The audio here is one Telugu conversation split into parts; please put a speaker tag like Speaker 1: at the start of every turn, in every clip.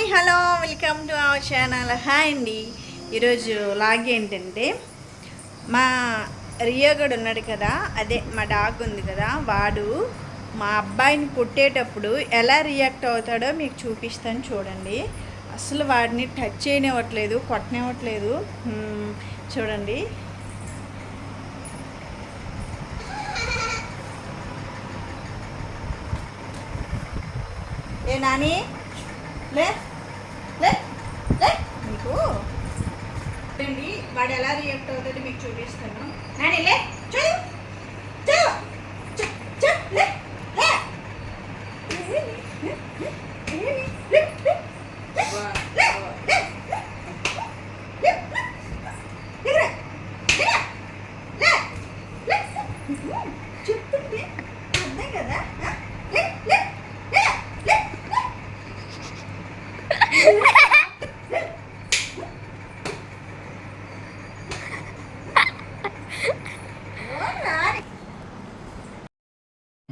Speaker 1: Hi hello welcome to our channel. Hi అండి. ఈరోజు లాగ్ ఏంటంటే మా రియోగడు ఉన్నాడు కదా అదే మా డాగ్ ఉంది కదా వాడు మా అబ్బాయిని కొట్టేటప్పుడు ఎలా రియాక్ట్ అవుతాడో మీకు చూపిస్తాను చూడండి. అసలు వాడిని టచ్ చేయనివ్వట్లేదు కొట్టనివ్వట్లేదు. చూడండి. ఏ నాని? లే. మీకు చూడండి వాడు ఎలా రియాక్ట్ అవుతుందో మీకు చూపిస్తాను. నాని లే. చూడు చూడు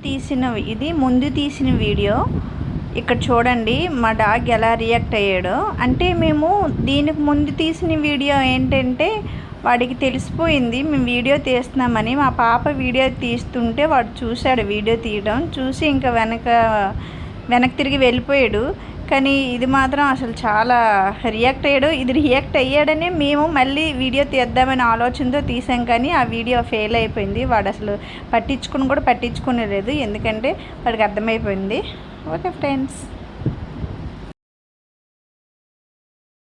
Speaker 1: తీసిన ఇది ముందు తీసిన వీడియో. ఇక్కడ చూడండి మా డాగ్ ఎలా రియాక్ట్ అయ్యాడో. అంటే మేము దీనికి ముందు తీసిన వీడియో ఏంటంటే వాడికి తెలిసిపోయింది మేము వీడియో తీస్తున్నామని. మా పాప వీడియో తీస్తుంటే వాడు చూశాడు వీడియో తీయడం. చూసి ఇంకా వెనక వెనక్కి తిరిగి వెళ్ళిపోయాడు. కానీ ఇది మాత్రం అసలు చాలా రియాక్ట్ అయ్యాడు. ఇది రియాక్ట్ అయ్యాడనే మేము మళ్ళీ వీడియో తీద్దామనే ఆలోచనతో తీసాం కానీ ఆ వీడియో ఫెయిల్ అయిపోయింది. వాడు అసలు పట్టించుకుని కూడా పట్టించుకునేలేదు. ఎందుకంటే వాడికి అర్థమైపోయింది. Okay friends